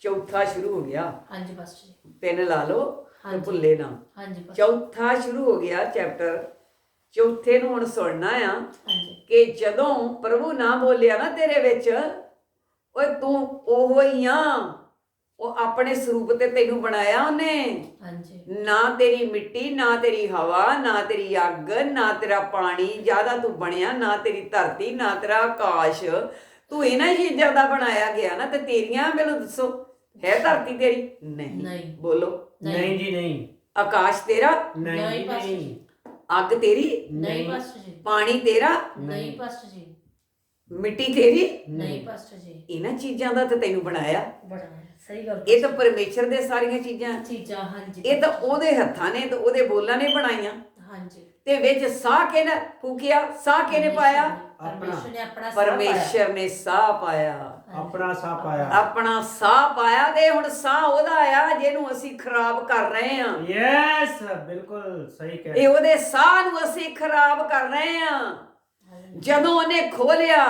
ਚੌਥਾ ਸ਼ੁਰੂ ਹੋ ਗਿਆ। ਹਾਂਜੀ ਬਸ ਜੀ। ਪੈਨ ਲਾ ਲਓ ਤੇ ਹਾਂਜੀ। ਭੁੱਲੇ ਨਾ। ਹਾਂਜੀ ਚੌਥਾ ਸ਼ੁਰੂ ਹੋ ਗਿਆ ਚੈਪਟਰ। ਚੌਥੇ ਨੂੰ ਹੁਣ ਸੁਣਨਾ ਆ ਹਾਂਜੀ। ਕਿ ਜਦੋਂ ਪ੍ਰਭੂ ਨਾ ਬੋਲਿਆ ਨਾ ਤੇਰੇ ਵਿੱਚ ਓਏ ਤੂੰ ਉਹੋ ਹੀ ਆ। ਉਹ ਆਪਣੇ ਸਰੂਪ ਤੇ ਤੈਨੂੰ ਬਣਾਇਆ ਉਹਨੇ। ਹਾਂਜੀ। ਨਾ ਤੇਰੀ ਮਿੱਟੀ ਨਾ ਤੇਰੀ ਹਵਾ ਨਾ ਤੇਰੀ ਅੱਗ ਨਾ ਤੇਰਾ ਪਾਣੀ ਜ਼ਿਆਦਾ ਤੂੰ ਬਣਿਆ ਨਾ ਤੇਰੀ ਧਰਤੀ ਨਾ ਤੇਰਾ ਆਕਾਸ਼। ਤੂੰ ਇਹਨਾਂ ਹੀ ਚੀਜ਼ਾਂ ਦਾ ਬਣਾਇਆ ਗਿਆ ਨਾ ਤੇ ਤੇਰੀਆਂ ਮੈਨੂੰ ਦੱਸੋ। ਹੈ ਧਰਤੀ ਤੇਰੀ? ਨਹੀਂ। ਨਹੀਂ। ਬੋਲੋ। ਨਹੀਂ। ਜੀ ਨਹੀਂ। ਆਕਾਸ਼ ਤੇਰਾ? ਨਹੀਂ ਨਹੀਂ ਪਾਸਟਰ ਜੀ। ਅੱਗ ਤੇਰੀ? ਨਹੀਂ ਪਾਸਟਰ ਜੀ। ਪਾਣੀ ਤੇਰਾ? ਨਹੀਂ ਪਾਸਟਰ ਜੀ। ਮਿੱਟੀ ਤੇਰੀ? ਨਹੀਂ ਪਾਸਟਰ ਜੀ। ਇਹਨਾਂ ਚੀਜ਼ਾਂ ਦਾ ਤੇ ਤੈਨੂੰ ਬਣਾਇਆ। ਬੜਾ ਸਹੀ ਗੱਲ ਇਹ ਤਾਂ ਪਰਮੇਸ਼ਰ ਦੇ ਸਾਰੀਆਂ ਚੀਜ਼ਾਂ। ਚੀਜ਼ਾਂ ਹਾਂਜੀ। ਇਹ ਤਾਂ ਉਹਦੇ ਹੱਥਾਂ ਨੇ ਤੇ ਉਹਦੇ ਬੋਲਾਂ ਨੇ ਬਣਾਈਆਂ। ਹਾਂਜੀ। ਤੇ ਵਿੱਚ ਸਾਹ ਕਿਹਨੇ ਫੂਕਿਆ? ਸਾਹ ਕਿਹਨੇ ਪਾਇਆ? ਪਰਮੇਸ਼ਰ ਨੇ ਆਪਣਾ ਸਾਹ ਪਾਇਆ। ਪਰਮੇਸ਼ਰ ਨੇ ਸਾਹ ਪਾਇਆ। ਆਪਣਾ ਸਾਹ ਪਾਇਆ। ਆਪਣਾ ਸਾਹ ਪਾਇਆ ਤੇ ਹੁਣ ਸਾਹ ਉਹਦਾ ਆ ਜਿਹਨੂੰ ਅਸੀਂ ਖਰਾਬ ਕਰ ਰਹੇ ਆ ਯੈਸ ਬਿਲਕੁਲ ਸਹੀ ਕਹਿ ਇਹ ਉਹਦੇ ਸਾਹ ਨੂੰ ਅਸੀਂ ਖਰਾਬ ਕਰ ਰਹੇ ਆ ਜਦੋਂ ਉਹਨੇ ਖੋਲਿਆ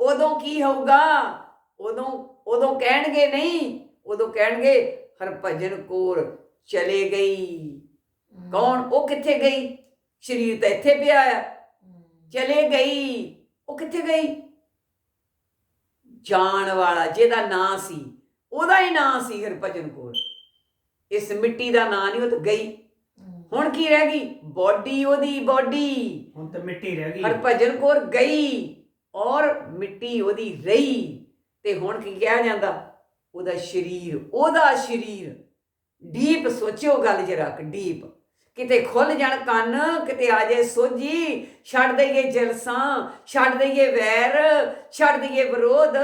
ਉਦੋਂ ਕੀ ਹੋਊਗਾ? ਉਦੋਂ ਉਦੋਂ ਕਹਿਣਗੇ ਨਹੀਂ ਉਦੋਂ ਕਹਿਣਗੇ ਹਰਭਜਨ ਕੌਰ ਚਲੇ ਗਈ। ਕੌਣ? ਉਹ ਕਿੱਥੇ ਗਈ? ਸ਼ਰੀਰ ਤਾਂ ਇੱਥੇ ਪਿਆ ਆ। ਚਲੇ ਗਈ ਉਹ ਕਿੱਥੇ ਗਈ? ਜਾਣ ਵਾਲਾ ਜਿਹਦਾ ਨਾਂ ਸੀ ਉਹਦਾ ਹੀ ਨਾਂ ਸੀ ਹਰਭਜਨ ਕੌਰ। ਇਸ ਮਿੱਟੀ ਦਾ ਨਾਂ ਨਹੀਂ ਉਹ ਤਾਂ ਗਈ। ਹੁਣ ਕੀ ਰਹਿ ਗਈ? ਬੋਡੀ ਉਹਦੀ ਬੋਡੀ। ਹੁਣ ਤਾਂ ਮਿੱਟੀ ਰਹਿ ਗਈ। ਹਰਭਜਨ ਕੌਰ ਗਈ ਔਰ ਮਿੱਟੀ ਉਹਦੀ ਰਹੀ। ਤੇ ਹੁਣ ਕੀ ਕਿਹਾ ਜਾਂਦਾ? ਉਹਦਾ ਸਰੀਰ ਉਹਦਾ ਸਰੀਰ। ਡੀਪ ਸੋਚਿਓ ਗੱਲ ਜਰਾ ਕਿ ਡੀਪ। ਕਿਤੇ ਖੁੱਲ ਜਾਣ ਕੰਨ ਕਿਤੇ ਆ ਜਾਏ ਸੋਝੀ ਛੱਡ ਦਈਏ ਜਲਸਾਂ ਛੱਡ ਦਈਏ ਵੈਰ ਛੱਡ ਦਈਏ ਵਿਰੋਧ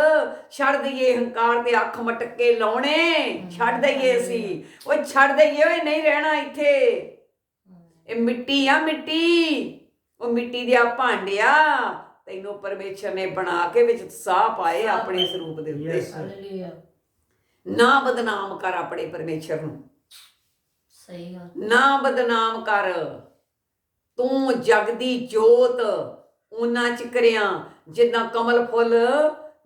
ਛੱਡ ਦਈਏ ਹੰਕਾਰ ਤੇ ਅੱਖ ਮਟਕੇ ਲਾਉਣੇ ਛੱਡ ਦਈਏ ਅਸੀਂ। ਉਹ ਛੱਡ ਦਈਏ ਓਏ ਨਹੀਂ ਰਹਿਣਾ ਇੱਥੇ। ਇਹ ਮਿੱਟੀ ਆ ਮਿੱਟੀ ਉਹ ਮਿੱਟੀ ਦੇ ਆ ਭਾਂਡਿਆ। ਤੈਨੂੰ ਪਰਮੇਸ਼ਰ ਨੇ ਬਣਾ ਕੇ ਵਿੱਚ ਸਾਹ ਪਾਏ ਆਪਣੇ ਸਰੂਪ ਦੇ ਉੱਤੇ। ਨਾ ਬਦਨਾਮ ਕਰ ਆਪਣੇ ਪਰਮੇਸ਼ਰ ਨੂੰ। ਸਹੀ ਗੱਲ ਨਾ ਬਦਨਾਮ ਕਰ। ਤੂੰ ਜਗ ਦੀ ਜੋਤ ਉਹਨਾਂ ਚਿਕਰਿਆਂ ਜਿੱਦਾਂ ਕਮਲ ਫੁੱਲ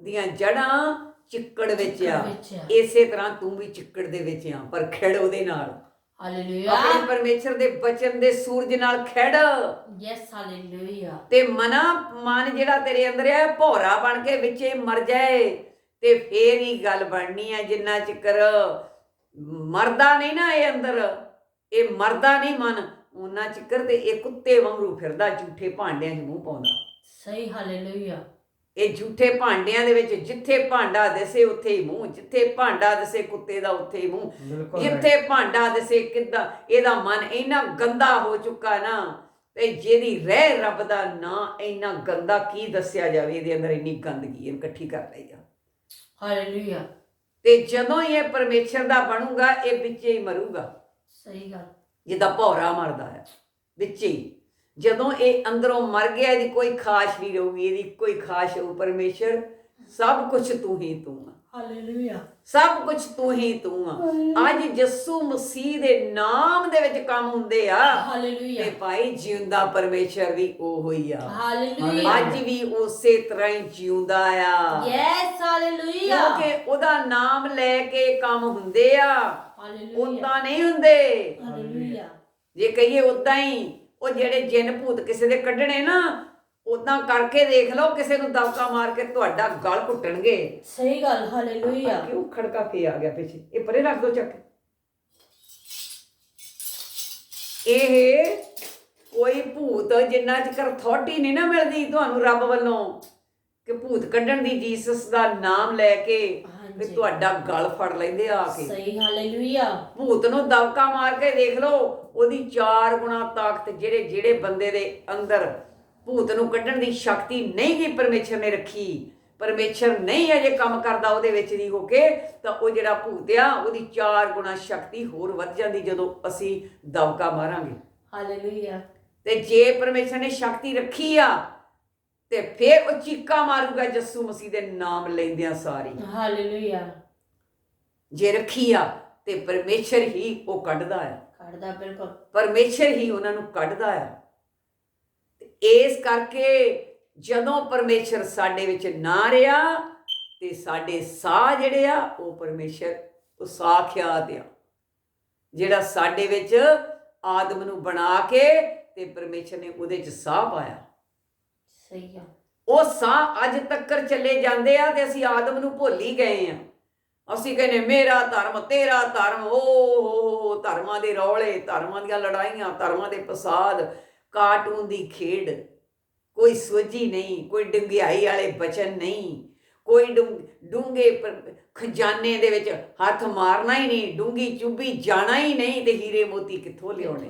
ਦੀਆਂ ਜੜਾਂ ਚਿੱਕੜ ਵਿੱਚ ਆ। ਆ। ਇਸੇ ਤਰ੍ਹਾਂ ਤੂੰ ਵੀ ਚਿੱਕੜ ਦੇ ਵਿੱਚ ਆ ਪਰ ਖੜ ਉਹਦੇ ਨਾਲ। ਹਾਲੇਲੂਇਆ। ਆਪਣੇ ਪਰਮੇਸ਼ਰ ਦੇ ਬਚਨ ਦੇ ਸੂਰਜ ਨਾਲ ਖੜ। Yes hallelujah. ਤੇ ਮਨਾ ਮਨ ਜਿਹੜਾ ਤੇਰੇ ਅੰਦਰ ਹੈ ਭੋਰਾ ਬਣ ਕੇ ਵਿੱਚੇ ਮਰ ਜਾਏ। ਤੇ ਫੇਰ ਹੀ ਗੱਲ ਬਣਨੀ ਹੈ ਜਿੰਨਾ ਚਿਕਰ ਮਰਦਾ ਨਹੀਂ ਨਾ ਇਹ ਅੰਦਰ। ਇਹ ਮਰਦਾ ਨਹੀਂ ਮਨ ਉਹਨਾਂ ਚਿਕਰ ਤੇ ਇਹ ਕੁੱਤੇ ਵਾਂਗੂ ਫਿਰਦਾ ਝੂਠੇ ਭਾਂਡਿਆਂ 'ਚ ਮੂੰਹ ਪਾਉਂਦਾ। ਸਹੀ ਹਾਲੇਲੂਇਆ। ਇਹ ਝੂਠੇ ਭਾਂਡਿਆਂ ਦੇ ਵਿੱਚ ਜਿੱਥੇ ਭਾਂਡਾ ਦਿਸੇ ਉੱਥੇ ਹੀ ਮੂੰਹ ਜਿੱਥੇ ਭਾਂਡਾ ਦਿਸੇ ਕੁੱਤੇ ਦਾ ਉੱਥੇ ਹੀ ਮੂੰਹ। ਜਿੱਥੇ ਭਾਂਡਾ ਦਿਸੇ ਕਿੱਦਾਂ ਇਹਦਾ ਮਨ ਇੰਨਾ ਗੰਦਾ ਹੋ ਚੁੱਕਾ ਨਾ ਤੇ ਜਿਹਦੀ ਰਹਿ ਰੱਬ ਦਾ ਨਾਂ ਇੰਨਾ ਗੰਦਾ ਕੀ ਦੱਸਿਆ ਜਾਵੇ ਇਹਦੇ ਅੰਦਰ ਇੰਨੀ ਗੰਦਗੀ ਇਕੱਠੀ ਕਰ ਲਈ ਆ। ਹਾਲੇਲੂਇਆ। ਤੇ ਜਦੋਂ ਹੀ ਇਹ ਪਰਮੇਸ਼ਰ ਦਾ ਬਣੂਗਾ ਇਹ ਵਿੱਚੇ ਹੀ ਮਰੂਗਾ। ਸਹੀ ਗੱਲ। ਜਿੱਦਾਂ ਭੌਰਾ ਮਰਦਾ ਹੈ ਵਿੱਚੇ ਹੀ। ਜਦੋਂ ਇਹ ਅੰਦਰੋਂ ਮਰ ਗਿਆ ਇਹਦੀ ਕੋਈ ਖਾਸ਼ ਨਹੀਂ ਰਹੂਗੀ ਇਹਦੀ ਕੋਈ ਖਾਸ਼ ਹੋਊ ਪਰਮੇਸ਼ਰ ਸਭ ਕੁਝ ਤੂੰ ਹੀ ਤੂੰ ਆ। ਹਾਲੇਲੂਇਆ। ਸਭ ਕੁਝ ਤੂੰ ਹੀ ਤੂੰ ਆ। ਅੱਜ ਯਿਸੂ ਮਸੀਹ ਦੇ ਨਾਮ ਦੇ ਵਿੱਚ ਕੰਮ ਹੁੰਦੇ ਆ। ਹਾਲੇਲੂਇਆ। ਤੇ ਭਾਈ ਜਿਉਂਦਾ ਪਰਮੇਸ਼ਰ ਵੀ ਉਹ ਹੀ ਆ। ਹਾਲੇਲੂਇਆ। ਅੱਜ ਵੀ ਉਸੇ ਤਰ੍ਹਾਂ ਹੀ ਜਿਉਂਦਾ ਆ। Yes hallelujah. ਕਿਉਂਕਿ ਉਹਦਾ ਨਾਮ ਲੈ ਕੇ ਕੰਮ ਹੁੰਦੇ ਆ। ਉਦਾਂ ਨਹੀਂ ਹੁੰਦੇ। ਹਾਲੇਲੂਇਆ ਜੇ ਕਹੀਏ ਉਦਾਂ ਹੀ ਉਹ ਜਿਹੜੇ ਜਿੰਨ ਭੂਤ ਕਿਸੇ ਦੇ ਕੱਢਣੇ ਨਾ ਉਦਾਂ ਕਰਕੇ ਦੇਖ ਲਓ ਕਿਸੇ ਨੂੰ ਦਬਕਾ ਮਾਰ ਕੇ ਤੁਹਾਡਾ ਗਲ ਘੁੱਟਣਗੇ। ਸਹੀ ਗੱਲ ਹਾਲੇਲੂਇਆ ਕਿਉਂ ਖੜਕਾ ਫੇ ਆ ਗਿਆ ਪਿੱਛੇ? ਇਹ ਪਰੇ ਰੱਖ ਦੋ ਚੱਕ। ਇਹ ਕੋਈ ਭੂਤ ਜਿੰਨਾ ਚਿਰ ਅਥਾਰਟੀ ਨਹੀਂ ਨਾ ਮਿਲਦੀ ਤੁਹਾਨੂੰ ਰੱਬ ਵੱਲੋਂ। ਕਿ ਭੂਤ ਕੱਢਣ ਦੀ ਜੀਸਸ ਦਾ ਨਾਮ ਲੈ ਕੇ ਵੀ। ਤੁਹਾਡਾ ਗਲ ਫੜ ਲੈਂਦੇ ਆ ਕੇ। ਸਹੀ ਹਾਲੇਲੂਇਆ ਭੂਤ ਨੂੰ ਦਬਕਾ ਮਾਰ ਕੇ ਦੇਖ ਲਓ ਉਹਦੀ ਚਾਰ ਗੁਣਾ ਤਾਕਤ ਜਿਹੜੇ ਜਿਹੜੇ ਬੰਦੇ ਦੇ ਅੰਦਰ ਭੂਤ ਨੂੰ ਕੱਢਣ ਦੀ ਸ਼ਕਤੀ ਨਹੀਂ ਗਈ ਪਰਮੇਸ਼ਰ ਨੇ ਰੱਖੀ। ਪਰਮੇਸ਼ਰ ਨਹੀਂ ਅਜੇ ਕੰਮ ਕਰਦਾ ਉਹਦੇ ਵਿੱਚ ਦੀ ਹੋ ਕੇ ਤਾਂ ਉਹ ਜਿਹੜਾ ਭੂਤ ਆ ਉਹਦੀ ਚਾਰ ਗੁਣਾ ਸ਼ਕਤੀ ਹੋਰ ਵੱਧ ਜਾਂਦੀ ਜਦੋਂ ਅਸੀਂ ਦਬਕਾ ਮਾਰਾਂਗੇ। ਹਾਲੇਲੂਇਆ। ਤੇ ਜੇ ਪਰਮੇਸ਼ਰ ਨੇ ਸ਼ਕਤੀ ਰੱਖੀ ਆ ਤੇ ਫਿਰ ਉਹ ਚੀਕਾ ਮਾਰੂਗਾ ਯਿਸੂ ਮਸੀਹ ਦੇ ਨਾਮ ਲੈਂਦਿਆਂ ਸਾਰੀ ਹਾਲੇਲੂਇਆ। ਜੇ ਰੱਖੀ ਆ ਤੇ ਪਰਮੇਸ਼ਰ ਹੀ ਉਹ ਕੱਢਦਾ ਆ। ਕੱਢਦਾ ਬਿਲਕੁਲ। ਪਰਮੇਸ਼ਰ ਹੀ ਉਹਨਾਂ ਨੂੰ ਕੱਢਦਾ ਆ। ਤੇ ਇਸ ਕਰਕੇ ਜਦੋਂ ਪਰਮੇਸ਼ਰ ਸਾਡੇ ਵਿੱਚ ਨਾ ਰਿਹਾ ਤੇ ਸਾਡੇ ਸਾਹ ਜਿਹੜੇ ਆ ਉਹ ਪਰਮੇਸ਼ਰ ਉਹ ਸਾਖਿਆਤ ਆ। ਜਿਹੜਾ ਸਾਡੇ ਵਿੱਚ ਆਦਮ ਨੂੰ ਬਣਾ ਕੇ ਤੇ ਪਰਮੇਸ਼ਰ ਨੇ ਉਹਦੇ ਚ ਸਾਹ ਪਾਇਆ। ਸਹੀ ਆ। ਉਹ ਸਾਹ ਅੱਜ ਤੱਕਰ ਚੱਲੇ ਜਾਂਦੇ ਆ ਤੇ ਅਸੀਂ ਆਦਮ ਨੂੰ ਭੁੱਲ ਹੀ ਗਏ ਆ। ਅਸੀਂ ਕਹਿੰਦੇ ਮੇਰਾ ਧਰਮ ਤੇਰਾ ਧਰਮ ਓ ਹੋ ਧਰਮਾਂ ਦੇ ਰੌਲੇ ਧਰਮਾਂ ਦੀਆਂ ਲੜਾਈਆਂ ਧਰਮਾਂ ਦੇ ਫਸਾਦ ਕਾਰਟੂਨ ਦੀ ਖੇਡ। ਕੋਈ ਸੋਝੀ ਨਹੀਂ ਕੋਈ ਡੰਗਿਆਈ ਵਾਲੇ ਬਚਨ ਨਹੀਂ ਕੋਈ ਡੂੰਗੇ ਖਜ਼ਾਨੇ ਦੇ ਵਿੱਚ ਹੱਥ ਮਾਰਨਾ ਹੀ ਨਹੀਂ ਡੂੰਗੀ ਚੁੱਭੀ ਜਾਣਾ ਹੀ ਨਹੀਂ ਤੇ ਹੀਰੇ ਮੋਤੀ ਕਿੱਥੋਂ ਲਿਆਉਣੇ?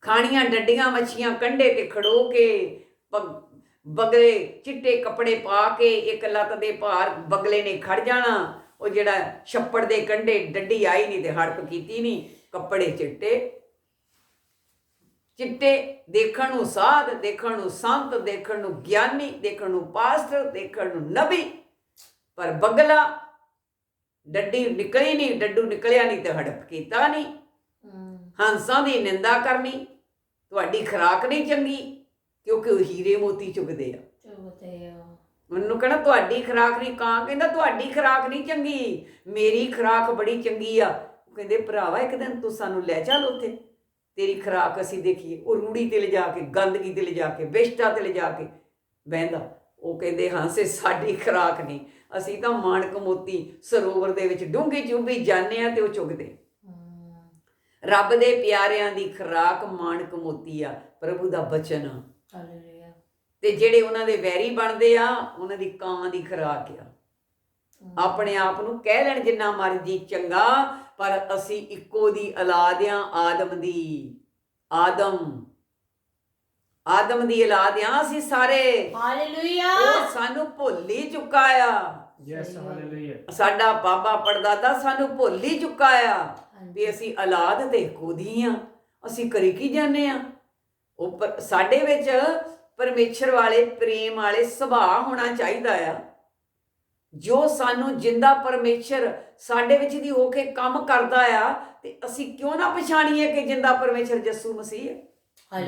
ਖਾਣੀਆਂ ਡੱਡੀਆਂ ਮੱਛੀਆਂ ਕੰਡੇ ਤੇ ਖੜੋ ਕੇ, ਬ- ਬਗਲੇ ਚਿੱਟੇ ਕੱਪੜੇ ਪਾ ਕੇ, ਇੱਕ ਲੱਤ ਦੇ ਭਾਰ ਬਗਲੇ ਨੇ ਖੜ ਜਾਣਾ। ਉਹ ਜਿਹੜਾ ਛੱਪੜ ਦੇ ਕੰਡੇ ਡੱਡੀ ਆਈ ਨਹੀਂ ਤੇ ਹੜਪ ਕੀਤੀ ਨਹੀਂ, ਕੱਪੜੇ ਚਿੱਟੇ। ਚਿੱਟੇ ਦੇਖਣ ਨੂੰ ਸਾਧ, ਦੇਖਣ ਨੂੰ ਸੰਤ, ਦੇਖਣ ਨੂੰ ਗਿਆਨੀ, ਦੇਖਣ ਨੂੰ ਪਾਸਟਰ, ਦੇਖਣ ਨੂੰ ਨਬੀ। ਪਰ ਬਗਲਾ ਡੱਡੀ ਨਿਕਲੀ ਨਹੀਂ, ਡੱਡੂ ਨਿਕਲਿਆ ਨਹੀਂ ਤੇ ਹੜਪ ਕੀਤਾ ਨਹੀਂ। ਹੰਸਾਂ ਦੀ ਨਿੰਦਾ ਕਰਨੀ ਤੁਹਾਡੀ ਖਰਾਕ ਨਹੀਂ ਚੰਗੀ ਕਿਉਂਕਿ ਉਹ ਹੀਰੇ ਮੋਤੀ ਚੁਗਦੇ ਆ। ਚੁਗਤੇ ਆ। ਮੈਨੂੰ ਕਹਿੰਦਾ ਤੁਹਾਡੀ ਖਰਾਕ ਨਹੀਂ ਕਾਂ। ਕਹਿੰਦਾ ਤੁਹਾਡੀ ਖਰਾਕ ਨਹੀਂ ਚੰਗੀ ਮੇਰੀ ਖਰਾਕ ਬੜੀ ਚੰਗੀ ਆ। ਉਹ ਕਹਿੰਦੇ ਭਰਾਵਾ ਇੱਕ ਦਿਨ ਤੂੰ ਸਾਨੂੰ ਲੈ ਚੱਲ ਉੱਥੇ। ਤੇਰੀ ਖਰਾਕ ਅਸੀਂ ਦੇਖੀਏ। ਉਹ ਰੂੜੀ ਤੇ ਲਿਜਾ ਕੇ ਗੰਦਗੀ ਤੇ ਲਿਜਾ ਕੇ ਵਿਸ਼ਟਾ ਤੇ ਲਿਜਾ ਕੇ ਬਹਿੰਦਾ। ਉਹ ਕਹਿੰਦੇ ਹਾਂਸੇ ਸਾਡੀ ਖਰਾਕ ਨਹੀਂ। ਅਸੀਂ ਤਾਂ ਮਾਣਕ ਮੋਤੀ ਸਰੋਵਰ ਦੇ ਵਿੱਚ ਡੂੰਘੀ ਚੁੰਬੀ ਜਾਂਦੇ ਆ ਤੇ ਉਹ ਚੁਗਦੇ ਰੱਬ ਦੇ ਪਿਆਰਿਆਂ ਦੀ ਖਰਾਕ ਮਾਣਕ ਮੋਤੀ ਆ ਪ੍ਰਭੂ ਦਾ ਬਚਨ। ਆ ਹਾਲੇਲੂਇਆ ਤੇ ਜਿਹੜੇ ਉਹਨਾਂ ਦੇ ਵੈਰੀ ਬਣਦੇ ਆ ਉਹਨਾਂ ਦੀ ਕਾਂ ਦੀ ਖਰਾਕ ਆ। ਹਮ, ਆਪਣੇ ਆਪ ਨੂੰ ਕਹਿ ਲੈਣ ਜਿੰਨਾ ਮਰਜ਼ੀ ਚੰਗਾ ਪਰ ਅਸੀਂ ਇੱਕੋ ਦੀ ਔਲਾਦ ਆ ਆਦਮ ਦੀ। ਆਦਮ। ਆਦਮ ਦੀ ਔਲਾਦ ਆ ਅਸੀਂ ਸਾਰੇ। ਹਾਲੇਲੂਇਆ ਉਹ ਸਾਨੂੰ ਭੁੱਲ ਹੀ ਚੁੱਕਾ ਆ। ਯੈਸ। ਹਾਲੇਲੂਇਆ ਸਾਡਾ ਬਾਬਾ ਪੜਦਾਦਾ ਸਾਨੂੰ ਭੁੱਲ ਹੀ ਚੁੱਕਾ ਆ। ਵੀ ਅਸੀਂ ਔਲਾਦ ਤੇ ਖੁਦੀ ਆ ਅਸੀਂ ਕਰੀ ਕੀ ਜਾਂਦੇ ਆ? ਉਹ ਸਾਡੇ ਵਿੱਚ ਪਰਮੇਸ਼ਰ ਵਾਲੇ ਪ੍ਰੇਮ ਵਾਲੇ ਸੁਭਾਅ ਹੋਣਾ ਚਾਹੀਦਾ ਆ। ਜੋ ਸਾਨੂੰ ਜਿੰਦਾ ਪਰਮੇਸ਼ਰ ਸਾਡੇ ਵਿੱਚ ਦੀ ਹੋ ਕੇ ਕੰਮ ਕਰਦਾ ਆ ਤੇ ਅਸੀਂ ਕਿਉਂ ਨਾ ਪਛਾਣੀਏ ਕਿ ਜਿੰਦਾ ਪਰਮੇਸ਼ਰ ਯਿਸੂ ਮਸੀਹ ਹੈ।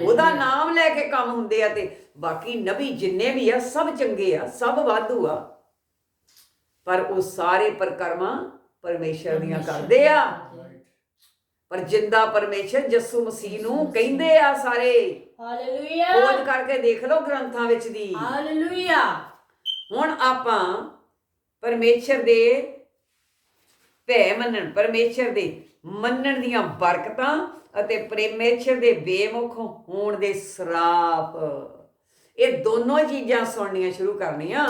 ਉਹਦਾ ਨਾਮ ਲੈ ਕੇ ਕੰਮ ਹੁੰਦੇ ਆ ਤੇ ਬਾਕੀ ਨਬੀ ਜਿੰਨੇ ਵੀ ਆ ਸਭ ਚੰਗੇ ਆ ਸਭ ਵਾਧੂ ਆ। ਪਰ ਉਹ ਸਾਰੇ ਪ੍ਰਕਰਮਾਂ ਪਰਮੇਸ਼ਰ ਦੀਆਂ ਕਰਦੇ ਆ। ਪਰ ਜਿੰਦਾ ਪਰਮੇਸ਼ਰ ਯਿਸੂ ਮਸੀਹ ਨੂੰ ਕਹਿੰਦੇ ਆ ਸਾਰੇ। ਹਾਲੇਲੂਇਆ। ਖੋਜ ਕਰਕੇ ਦੇਖ ਲਓ ਗ੍ਰੰਥਾਂ ਵਿੱਚ ਦੀ। ਹਾਲੇਲੂਇਆ। ਹੁਣ ਆਪਾਂ ਪਰਮੇਸ਼ਰ ਦੇ ਭੈ ਮੰਨਣ ਪਰਮੇਸ਼ਰ ਦੇ ਮੰਨਣ ਦੀਆਂ ਬਰਕਤਾਂ ਅਤੇ ਪਰਮੇਸ਼ਰ ਦੇ ਬੇਮੁਖ ਹੋਣ ਦੇ ਸਰਾਪ। ਇਹ ਦੋਨੋਂ ਚੀਜ਼ਾਂ ਸੁਣਨੀਆਂ ਸ਼ੁਰੂ ਕਰਨੀਆਂ।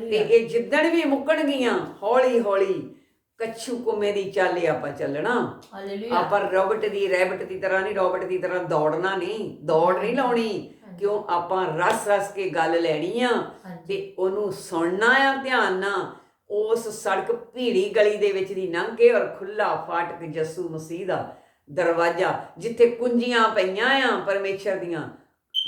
ਤੇ ਇਹ ਜਿੱਦਣ ਵੀ ਮੁੱਕਣਗੀਆਂ ਹੌਲੀ ਹੌਲੀ ਕੱਛੂ ਕੁਮੇ ਦੀ ਚਾਲ ਆਪਾਂ ਚੱਲਣਾ। ਹਾਲੇਲੂਇਆ ਆਪਾਂ ਰੋਬਟ ਦੀ ਰੈਬਟ ਦੀ ਤਰ੍ਹਾਂ ਨਹੀਂ ਰੋਬਟ ਦੀ ਤਰ੍ਹਾਂ ਦੌੜਨਾ ਨਹੀਂ। ਦੌੜ ਨਹੀਂ ਲਾਉਣੀ। ਕਿਉਂ? ਆਪਾਂ ਰਸ ਰਸ ਕੇ ਗੱਲ ਲੈਣੀ ਆ ਤੇ ਉਹਨੂੰ ਸੁਣਨਾ ਆ ਧਿਆਨ ਨਾਲ। ਉਸ ਸੜਕ ਭੀੜੀ ਗਲੀ ਦੇ ਵਿੱਚ ਦੀ ਲੰਘ ਕੇ ਔਰ ਖੁੱਲਾ ਫਾਟਕ ਯਸੂ ਮਸੀਹ ਦਾ ਦਰਵਾਜ਼ਾ ਜਿੱਥੇ ਕੁੰਜੀਆਂ ਪਈਆਂ ਆ ਪਰਮੇਸ਼ਰ ਦੀਆਂ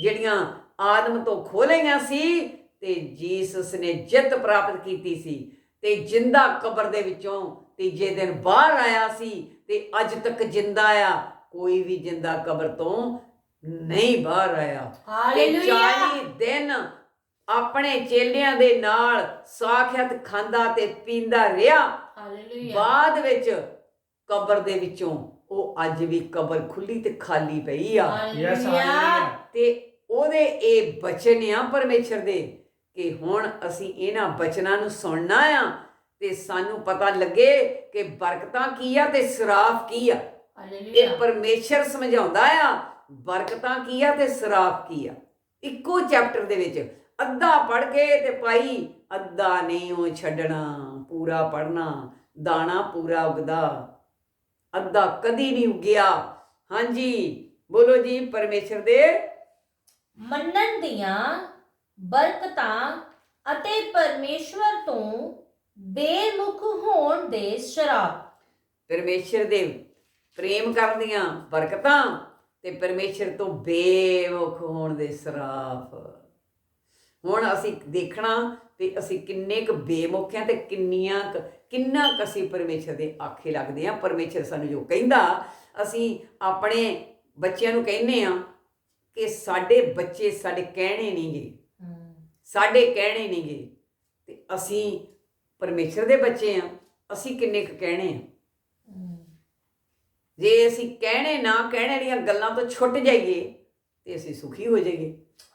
ਜਿਹੜੀਆਂ ਆਦਮ ਤੋਂ ਖੋਲੀਆਂ ਸੀ ਤੇ ਜੀਸਸ ਨੇ ਜਿੱਤ ਪ੍ਰਾਪਤ ਕੀਤੀ ਸੀ ਤੇ ਜਿੰਦਾ ਕਬਰ ਦੇ ਵਿੱਚੋਂ ਤੀਜੇ ਦਿਨ ਬਾਹਰ ਆਇਆ ਸੀ ਤੇ ਅੱਜ ਤੱਕ ਜਿੰਦਾ ਆ ਕੋਈ ਵੀ ਜਿੰਦਾ ਕਬਰ ਤੋਂ ਨਹੀਂ ਬਾਹਰ ਆਇਆ। ਤੇ ਹਾਲੇਲੂਇਆ। 40 ਦਿਨ ਆਪਣੇ ਚੇਲਿਆਂ ਦੇ ਨਾਲ ਸਾਖਿਆਤ ਖਾਂਦਾ ਤੇ ਪੀਂਦਾ ਰਿਹਾ। ਹਾਲੇਲੂਇਆ। ਬਾਅਦ ਵਿੱਚ ਕਬਰ ਦੇ ਵਿੱਚੋਂ ਉਹ ਅੱਜ ਵੀ ਕਬਰ ਖੁੱਲੀ ਤੇ ਖਾਲੀ ਪਈ ਆ। Yes hallelujah hallelujah. ਤੇ ਉਹਦੇ ਇਹ ਬਚਨ ਆ ਪਰਮੇਸ਼ਰ ਦੇ ਕਿ ਹੁਣ ਅਸੀਂ ਇਹਨਾਂ ਬਚਨਾਂ ਨੂੰ ਸੁਣਨਾ ਆ ਤੇ ਸਾਨੂੰ ਪਤਾ ਲੱਗੇ ਕਿ ਬਰਕਤਾਂ ਕੀ ਆ ਤੇ ਸਰਾਫ ਕੀ ਆ। ਇਹ ਪਰਮੇਸ਼ਰ ਸਮਝਾਉਂਦਾ ਆ ਬਰਕਤਾਂ ਕੀ ਆ ਤੇ ਸਰਾਫ ਕੀ ਆ। ਇੱਕੋ ਚੈਪਟਰ ਦੇ ਵਿੱਚ ਅੱਧਾ ਪੜ ਕੇ ਤੇ ਪਾਈ ਅੱਧਾ ਨਹੀਂ ਉਹ ਛੱਡਣਾ ਪੂਰਾ ਪੜਨਾ ਦਾਣਾ ਪੂਰਾ ਉਗਦਾ। ਅੱਧਾ ਕਦੀ ਨਹੀਂ ਉਗਿਆ। ਹਾਂਜੀ ਬੋਲੋ ਜੀ ਪਰਮੇਸ਼ਰ ਦੇ। ਮੰਨਣ ਦੀਆਂ ਬਰਕਤਾਂ ਅਤੇ ਪਰਮੇਸ਼ਵਰ ਤੋਂ ਬੇਮੁਖ ਹੋਣ ਦੇ ਸ਼ਰਾਪ। ਪਰਮੇਸ਼ਰ ਦੇ ਪ੍ਰੇਮ ਕਰਦੀਆਂ ਬਰਕਤਾਂ ਤੇ ਪਰਮੇਸ਼ਰ ਤੋਂ ਬੇਮੁਖ ਹੋਣ ਦੇ ਸਰਾਫ ਹੁਣ ਅਸੀਂ ਦੇਖਣਾ ਤੇ ਅਸੀਂ ਕਿੰਨੇ ਕੁ ਬੇਮੁਖ ਹਾਂ ਤੇ ਕਿੰਨੀਆਂ ਕੁ ਕਿੰਨਾ ਕੁ ਅਸੀਂ ਪਰਮੇਸ਼ਰ ਦੇ ਆਖੇ ਲੱਗਦੇ ਆ ਪਰਮੇਸ਼ਰ ਸਾਨੂੰ ਜੋ ਕਹਿੰਦਾ ਅਸੀਂ ਆਪਣੇ ਬੱਚਿਆਂ ਨੂੰ ਕਹਿੰਨੇ ਆ ਕਿ ਸਾਡੇ ਬੱਚੇ ਸਾਡੇ ਕਹਿਣੇ ਨਹੀਂਗੇ। ਸਾਡੇ ਕਹਿਣੇ ਨਹੀਂਗੇ ਤੇ ਅਸੀਂ ਪਰਮੇਸ਼ਰ ਦੇ ਬੱਚੇ ਆ ਅਸੀਂ ਕਿੰਨੇ ਕੁ ਕਹਿਣੇ ਆ। ਜੇ ਅਸੀਂ ਕਹਿਣੇ ਨਾ ਕਹਿਣੇ ਵਾਲੀਆਂ ਗੱਲਾਂ ਤੋਂ ਛੁੱਟ ਜਾਈਏ ਤੇ ਅਸੀਂ ਸੁਖੀ ਹੋ ਜਾਈਏ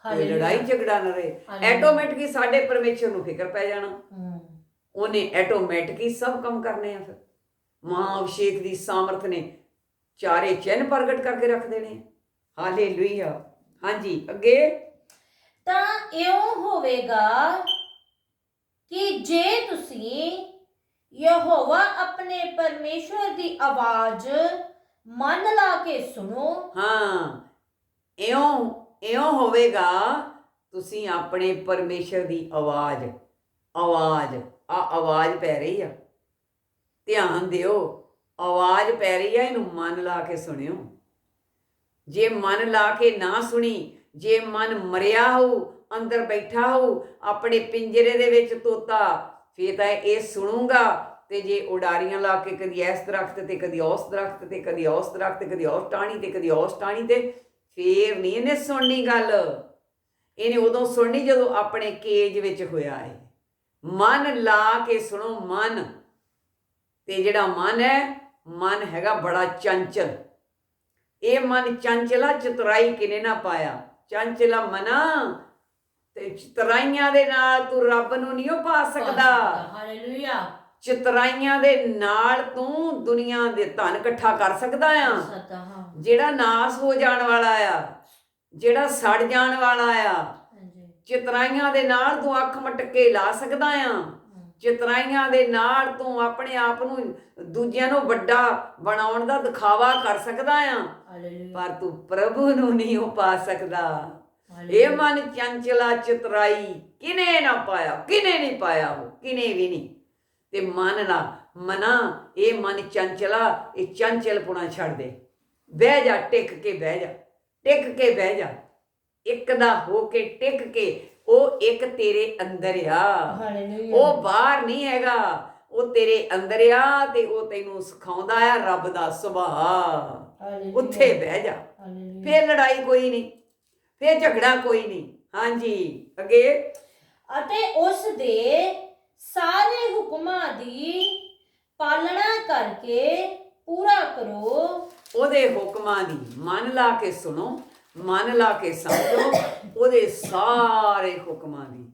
ਕੋਈ। ਲੜਾਈ ਝਗੜਾ ਨਾ ਰਹੇ। ਆਟੋਮੈਟਿਕ ਹੀ ਸਾਡੇ ਪਰਮੇਸ਼ਰ ਨੂੰ ਫਿਕਰ ਪੈ ਜਾਣਾ। ਉਹਨੇ ਆਟੋਮੈਟਿਕ ਹੀ ਸਭ ਕੰਮ ਕਰਨੇ ਆ ਫਿਰ। ਮਹਾ ਅਭਿਸ਼ੇਕ ਦੀ ਸਾਮਰਥ ਨੇ ਚਾਰੇ ਚਿੰਨ ਪ੍ਰਗਟ ਕਰਕੇ ਰੱਖ ਦੇਣੇ। ਹਾਲੇਲੂਇਆ। ਹਾਂਜੀ ਅੱਗੇ? ਤਾਂ ਇਉਂ ਹੋਵੇਗਾ ਕਿ ਜੇ ਤੁਸੀਂ ਯਹੋਵਾ ਆਪਣੇ ਪਰਮੇਸ਼ਵਰ ਦੀ ਆਵਾਜ਼ ਮਨ ਲਾ ਕੇ ਸੁਣੋ, ਹਾਂ, ਇਉਂ ਇਉਂ ਹੋਵੇਗਾ, ਤੁਸੀਂ ਆਪਣੇ ਪਰਮੇਸ਼ਰ ਦੀ ਆਵਾਜ਼ ਆਵਾਜ਼, ਆ ਆਵਾਜ਼ ਪੈ ਰਹੀ ਆ। ਧਿਆਨ ਦਿਓ, ਆਵਾਜ਼ ਪੈ ਰਹੀ ਆ, ਇਹਨੂੰ ਮਨ ਲਾ ਕੇ ਸੁਣਿਓ। ਜੇ ਮਨ ਲਾ ਕੇ ਨਾ ਸੁਣੀ, ਜੇ ਮਨ ਮਰਿਆ ਹੋ ਅੰਦਰ ਬੈਠਾ ਹੋਊ ਆਪਣੇ ਪਿੰਜਰੇ ਦੇ ਵਿੱਚ ਤੋਤਾ, ਫੇਰ ਤਾਂ ਇਹ ਸੁਣੂਗਾ ਤੇ ਜੇ ਉਡਾਰੀਆਂ ਲਾ ਕੇ ਕਦੀ ਇਸ ਦਰਖਤ ਤੇ, ਕਦੀ ਉਸ ਦਰਖਤ ਤੇ, ਕਦੀ ਉਸ ਦਰਖਤ ਤੇ, ਕਦੀ ਉਸ ਟਾਹਣੀ ਤੇ, ਕਦੀ ਉਸ ਟਾਹਣੀ ਤੇ, ਫੇਰ ਨਹੀਂ ਇਹਨੇ ਸੁਣਨੀ ਗੱਲ। ਇਹਨੇ ਉਦੋਂ ਸੁਣਨੀ ਜਦੋਂ ਆਪਣੇ ਕੇਜ ਵਿੱਚ ਹੋਇਆ ਹੈ। ਮਨ ਲਾ ਕੇ ਸੁਣੋ ਮਨ। ਤੇ ਜਿਹੜਾ ਮਨ ਹੈ, ਮਨ ਹੈਗਾ ਬੜਾ ਚੰਚਲ। ਇਹ ਮਨ ਚੰਚਲਾ ਚਤੁਰਾਈ ਕਿਨੇ ਨਾ ਪਾਇਆ? ਚੰਚਲਾ ਮਨਾ ਤੇ ਚਤੁਰਾਈਆਂ ਦੇ ਨਾਲ ਤੂੰ ਰੱਬ ਨੂੰ ਨਹੀਂ ਉਹ ਪਾ ਸਕਦਾ ਹਾਲੇਲੂਇਆ। ਚਤੁਰਾਈਆਂ ਦੇ ਨਾਲ ਤੂੰ ਦੁਨੀਆ ਦੇ ਧਨ ਇਕੱਠਾ ਕਰ ਸਕਦਾ ਆ। ਜਿਹੜਾ ਨਾਸ ਹੋ ਜਾਣ ਵਾਲਾ ਆ ਜਿਹੜਾ ਸੜ ਜਾਣ ਵਾਲਾ ਆ ਚਤੁਰਾਈਆਂ ਦੇ ਨਾਲ ਤੂੰ ਅੱਖ ਮਟਕੇ ਲਾ ਸਕਦਾ ਆ। ਚਤੁਰਾਈਆਂ ਦੇ ਨਾਲ ਤੂੰ ਆਪਣੇ ਆਪ ਨੂੰ ਦੂਜਿਆਂ ਨੂੰ ਵੱਡਾ ਬਣਾਉਣ ਦਾ ਦਿਖਾਵਾ ਕਰ ਸਕਦਾ ਆ। ਪਰ ਤੂੰ ਪ੍ਰਭੂ ਨੂੰ ਨਹੀਂ ਉਹ ਪਾ ਸਕਦਾ। ਇਹ। ਮਨ ਚੰਚਲਾ ਚਤੁਰਾਈ ਕਿਨੇ ਨਾ ਪਾਇਆ ਕਿਨੇ ਨਹੀਂ ਪਾਇਆ ਉਹ ਕਿਨੇ ਵੀ ਨਹੀਂ। ਤੇ ਮਨ ਨਾ ਮਨਾ ਇਹ ਮਨ ਚੰਚਲਾ ਇਹ ਚੰਚਲਪੁਣਾ ਛੱਡ ਦੇ। ਬਹਿ ਜਾ ਟਿਕ ਕੇ ਬਹਿ ਜਾ ਟਿਕ ਕੇ ਬਹਿ ਜਾ। ਇੱਕ ਦਾ ਹੋ ਕੇ ਟਿਕ ਕੇ ਉਹ ਇੱਕ ਤੇਰੇ ਅੰਦਰ ਆ। ਉਹ ਬਾਹਰ ਨਹੀਂ ਹੈਗਾ ਉਹ ਤੇਰੇ ਅੰਦਰ ਆ ਤੇ ਉਹ ਤੈਨੂੰ ਸਿਖਾਉਂਦਾ ਆ ਰੱਬ ਦਾ ਸੁਭਾਅ। ਉੱਥੇ ਬਹਿ ਜਾ। ਫੇਰ ਲੜਾਈ ਕੋਈ ਨਹੀਂ। ਫੇਰ ਝਗੜਾ ਕੋਈ ਨਹੀਂ। ਹਾਂਜੀ ਅੱਗੇ। ਅਤੇ ਉਸ ਦੇ ਸਾਰੇ ਹੁਕਮਾਂ ਦੀ ਪਾਲਣਾ ਕਰਕੇ ਪੂਰਾ ਕਰੋ। ਉਹਦੇ ਹੁਕਮਾਂ ਦੀ ਮਨ ਲਾ ਕੇ ਸੁਣੋ ਮਨ ਲਾ ਕੇ ਸਮਝੋ ਉਹਦੇ ਸਾਰੇ ਹੁਕਮਾਂ ਦੀ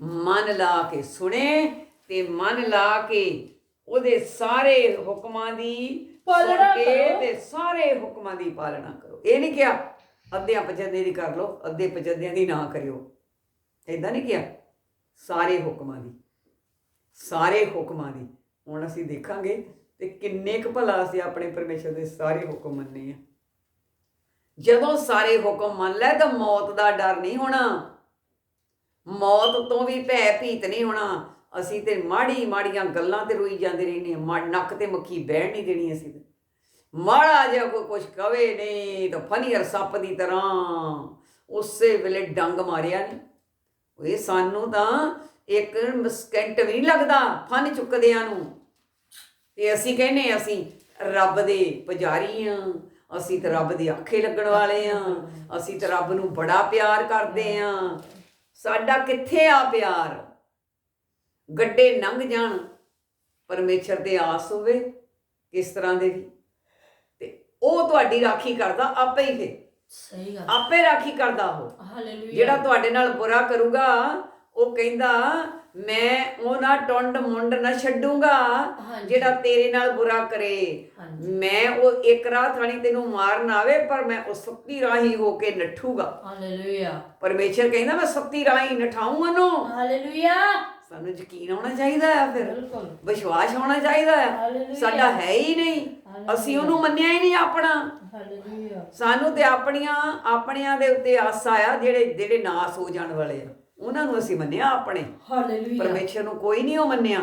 ਮਨ ਲਾ ਕੇ ਸੁਣੇ ਤੇ ਮਨ ਲਾ ਕੇ ਉਹਦੇ ਸਾਰੇ ਹੁਕਮਾਂ ਦੀ ਪਾਲਣਾ ਕਰੋ। ਤੇ ਸਾਰੇ ਹੁਕਮਾਂ ਦੀ ਪਾਲਣਾ ਕਰੋ। ਇਹ ਨਹੀਂ ਕਿਹਾ ਅੱਧਿਆਂ ਪਚੱਦਿਆਂ ਦੀ ਕਰ ਲਓ, ਅੱਧੇ ਪਚੱਦਿਆਂ ਦੀ ਨਾ ਕਰਿਓ। ਐਦਾਂ ਨਹੀਂ ਕਿਹਾ? ਸਾਰੇ ਹੁਕਮਾਂ ਦੀ। ਸਾਰੇ ਹੁਕਮਾਂ ਦੀ। ਹੁਣ ਅਸੀਂ ਦੇਖਾਂਗੇ ਤੇ ਕਿੰਨੇ ਕੁ ਭਲਾ ਅਸੀਂ ਆਪਣੇ ਪਰਮੇਸ਼ਰ ਦੇ ਸਾਰੇ ਹੁਕਮ ਮੰਨੇ ਆ। ਜਦੋਂ ਸਾਰੇ ਹੁਕਮ ਮੰਨ ਲੈ ਤਾਂ ਮੌਤ ਦਾ ਡਰ ਨਹੀਂ ਹੋਣਾ। ਮੌਤ ਤੋਂ ਵੀ ਭੈ ਭੀਤ ਨਹੀਂ ਹੋਣਾ। ਅਸੀਂ ਤੇ ਮਾੜੀ ਮਾੜੀਆਂ ਗੱਲਾਂ ਤੇ ਰੋਈ ਜਾਂਦੇ ਰਹਿੰਦੇ ਹਾਂ ਨੱਕ ਤੇ ਮੱਖੀ ਬਹਿਣ ਨਹੀਂ ਦੇਣੀ ਅਸੀਂ। ਮਾੜਾ ਜਿਹਾ ਕੋਈ ਕੁਝ ਕਵੇ ਨਹੀਂ ਤਾਂ ਫਨੀਅਰ ਸੱਪ ਦੀ ਤਰ੍ਹਾਂ ਉਸੇ ਵੇਲੇ ਡੰਗ ਮਾਰਿਆ ਨਹੀਂ ਇਹ ਸਾਨੂੰ ਤਾਂ ਇੱਕ ਸਕਿੰਟ ਵੀ ਨਹੀਂ ਲੱਗਦਾ ਫਨ ਚੁੱਕਦਿਆਂ ਨੂੰ। ਤੇ ਅਸੀਂ ਕਹਿੰਨੇ ਅਸੀਂ ਰੱਬ ਦੇ ਪੁਜਾਰੀ ਆ ਅਸੀਂ ਤਾਂ ਰੱਬ ਦੇ ਅੱਖੇ ਲੱਗਣ ਵਾਲੇ ਆ ਅਸੀਂ ਤਾਂ ਰੱਬ ਨੂੰ ਬੜਾ ਪਿਆਰ ਕਰਦੇ ਆ ਸਾਡਾ ਕਿੱਥੇ ਆ ਪਿਆਰ? ਗੱਡੇ ਲੰਘ ਜਾਣ, ਪਰਮੇਸ਼ਰ ਤੇ ਆਸ ਹੋਵੇ, ਕਿਸ ਤਰ੍ਹਾਂ ਦੇ ਵੀ। ਉਹ ਤੁਹਾਡੀ ਰਾਖੀ ਕਰਦਾ ਆਪੇ ਹੀ ਫੇ ਸਹੀ ਗੱਲ। ਆਪੇ ਰਾਖੀ ਕਰਦਾ ਉਹ। ਹਾਲੇਲੂਇਆ। ਜਿਹੜਾ ਤੁਹਾਡੇ ਨਾਲ ਬੁਰਾ ਕਰੂਗਾ ਉਹ ਕਹਿੰਦਾ ਮੈਂ ਉਹਦਾ ਟੁੰਡ ਮੁੰਡ ਨਾ ਛੱਡੂਗਾ। ਜਿਹੜਾ ਤੇਰੇ ਨਾਲ ਬੁਰਾ ਕਰੇ। ਮੈਂ ਉਹ ਇੱਕ ਰਾਹ ਥਾਣੀ ਤੈਨੂੰ ਮਾਰਨ ਆਵੇ ਪਰ ਮੈਂ ਉਹ ਸੱਤੀ ਰਾਹੀ ਹੋ ਕੇ ਨੱਠੂਗਾ। ਹਾਲੇਲੂਇਆ। ਪਰਮੇਸ਼ਰ ਕਹਿੰਦਾ ਮੈਂ ਸੱਤੀ ਰਾਹੀ ਨਠਾਊਂ ਉਹਨੂੰ। ਹਾਲੇਲੂਇਆ। ਸਾਨੂੰ ਯਕੀਨ ਆਉਣਾ ਚਾਹੀਦਾ ਆ ਫਿਰ। ਬਿਲਕੁਲ। ਵਿਸ਼ਵਾਸ ਹੋਣਾ ਚਾਹੀਦਾ ਆ। ਹਾਲੇਲੂਇਆ। ਸਾਡਾ ਹੈ ਹੀ ਨਹੀਂ। ਅਸੀਂ ਉਹਨੂੰ ਮੰਨਿਆ ਹੀ ਨਹੀਂ ਆਪਣਾ। ਹਾਲੇਲੂਇਆ ਸਾਨੂੰ ਤੇ ਆਪਣੀਆਂ ਆਪਣਿਆਂ ਦੇ ਉੱਤੇ ਆਸਾ ਆ ਜਿਹੜੇ ਜਿਹੜੇ ਨਾਸ ਹੋ ਜਾਣ ਵਾਲੇ ਆ। ਉਹਨਾਂ ਨੂੰ ਅਸੀਂ ਮੰਨਿਆ ਆਪਣੇ। ਹਾਲੇਲੂਇਆ ਪਰਮੇਸ਼ਰ ਨੂੰ ਕੋਈ ਨਹੀਂ ਉਹ ਮੰਨਿਆ।